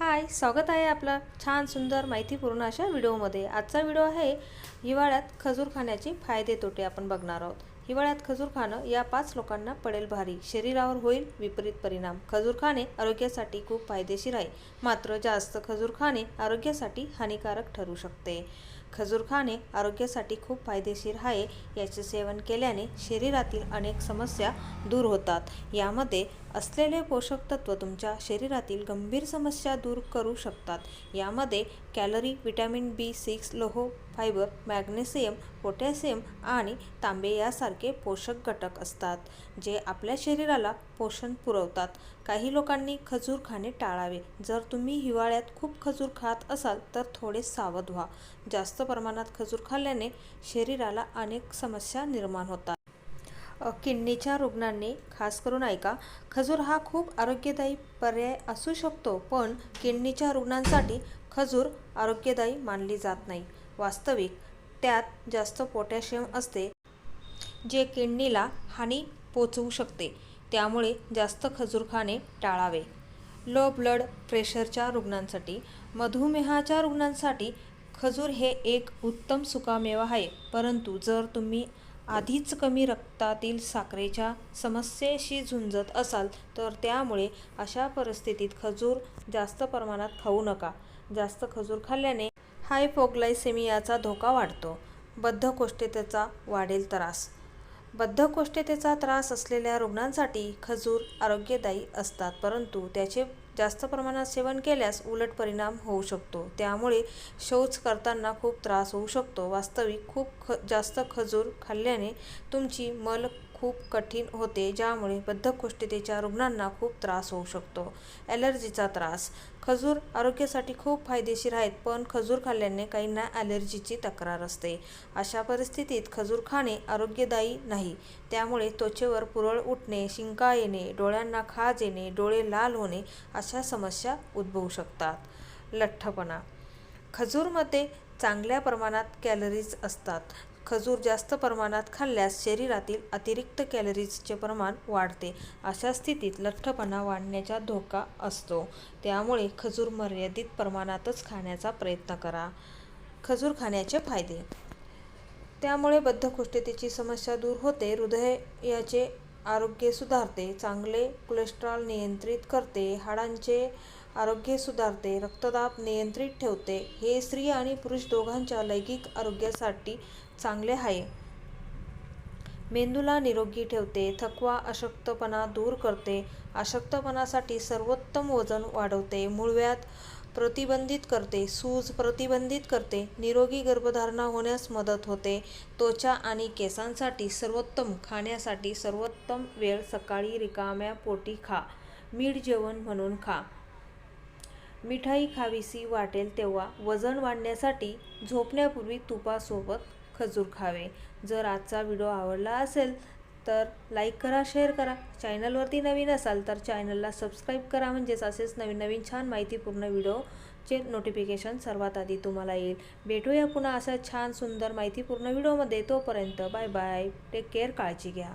हाय स्वागत आहे आपलं छान सुंदर माहितीपूर्ण अशा व्हिडिओमध्ये. आजचा व्हिडिओ आहे हिवाळ्यात खजूर खाण्याचे फायदे तोटे आपण बघणार आहोत. हिवाळ्यात खजूर खाणं या पाच लोकांना पडेल भारी. शरीरावर होईल विपरीत परिणाम. खजूर खाणे आरोग्यासाठी खूप फायदेशीर आहे. मात्र जास्त खजूर खाणे आरोग्यासाठी हानिकारक ठरू शकते. खजूर खाणे आरोग्यासाठी खूप फायदेशीर आहे याचे सेवन केल्याने शरीरातील अनेक समस्या दूर होतात. यामध्ये असलेले पोषक तत्व तुमच्या शरीरातील गंभीर समस्या दूर करू शकतात. यामध्ये कॅलरी विटॅमिन बी सिक्स लोह फायबर मॅग्नेशियम पोटॅशियम आणि तांबे यासारखे पोषक घटक असतात जे आपल्या शरीराला पोषण पुरवतात. काही लोकांनी खजूर खाणे टाळावे. जर तुम्ही हिवाळ्यात खूप खजूर खात असाल तर थोडे सावध व्हा. जास्त प्रमाणात खजूर खाल्ल्याने शरीराला अनेक समस्या निर्माण होतात. किडनीच्या रुग्णांनी खास करून ऐका खजूर हा खूप आरोग्यदायी पर्याय असू शकतो पण किडनीच्या रुग्णांसाठी खजूर आरोग्यदायी मानली जात नाही. वास्तविक त्यात जास्त पोटॅशियम असते जे किडनीला हानी पोचवू शकते. त्यामुळे जास्त खजूर खाणे टाळावे. लो ब्लड प्रेशरच्या रुग्णांसाठी मधुमेहाच्या रुग्णांसाठी खजूर हे एक उत्तम सुकामेवा आहे. परंतु जर तुम्ही आधीच कमी रक्तातील साखरेच्या समस्येशी झुंजत असाल तर त्यामुळे अशा परिस्थितीत खजूर जास्त प्रमाणात खाऊ नका. जास्त खजूर खाल्ल्याने हायपोग्लायसेमियाचा धोका वाढतो. बद्धकोष्ठतेचा वाढेल त्रास. बद्धकोष्ठतेचा त्रास असलेल्या रुग्णांसाठी खजूर आरोग्यदायी असतात परंतु त्याचे जास्त प्रमाणात सेवन केल्यास उलट परिणाम होऊ शकतो. त्यामुळे शौच करताना खूप त्रास होऊ शकतो. वास्तविक खूप ख जास्त खजूर खाल्ल्याने तुमची मल खूप कठीण होते ज्यामुळे बद्धकोष्ठतेच्या रुग्णांना खूप त्रास होऊ शकतो. ॲलर्जीचा त्रास. खजूर आरोग्यासाठी खूप फायदेशीर आहेत पण खजूर खाल्ल्याने काहींना ॲलर्जीची तक्रार असते. अशा परिस्थितीत खजूर खाणे आरोग्यदायी नाही. त्यामुळे त्वचेवर पुरळ उठणे शिंका येणे डोळ्यांना खाज येणे डोळे लाल होणे अशा समस्या उद्भवू शकतात. लठ्ठपणा. खजूरमध्ये चांगल्या प्रमाणात कॅलरीज असतात. खजूर जास्त प्रमाणात खाल्ल्यास शरीरातील अतिरिक्त कॅलरीजचे प्रमाण वाढते अशा स्थितीत लठ्ठपणा वाढण्याचा धोका असतो. त्यामुळे खजूर मर्यादित प्रमाणातच खाण्याचा प्रयत्न करा. खजूर खाण्याचे फायदे. त्यामुळे बद्धकोष्ठतेची समस्या दूर होते हृदयाचे आरोग्य सुधारते चांगले कोलेस्ट्रॉल नियंत्रित करते हाडांचे आरोग्य सुधारते रक्तदाब नियंत्रित ठेवते. हे स्त्री आणि पुरुष दोघांच्या लैंगिक आरोग्यासाठी चांगले आहे. मेंदूला निरोगी ठेवते थकवा अशक्तपणा दूर करते. अशक्तपणासाठी सर्वोत्तम वजन वाढवते मूळव्याध प्रतिबंधित करते सूज प्रतिबंधित करते निरोगी गर्भधारणा होण्यास मदत होते. त्वचा आणि केसांसाठी सर्वोत्तम खाण्यासाठी सर्वोत्तम वेळ सकाळी रिकाम्या पोटी खा. मीठ जेवण म्हणून खा. मिठाई खावीसी वाटेल तेव्हा वजन वाढण्यासाठी झोपण्यापूर्वी तुपासोबत खजूर खावे. जर आजचा व्हिडिओ आवडला असेल तर लाईक करा शेअर करा. चॅनलवरती नवीन असाल तर चॅनलला सबस्क्राईब करा. म्हणजेच असेच नवीन नवीन छान माहितीपूर्ण व्हिडिओचे नोटिफिकेशन सर्वात आधी तुम्हाला येईल. भेटूया पुन्हा अशा छान सुंदर माहितीपूर्ण व्हिडिओमध्ये. तोपर्यंत बाय बाय टेक केअर काळजी घ्या.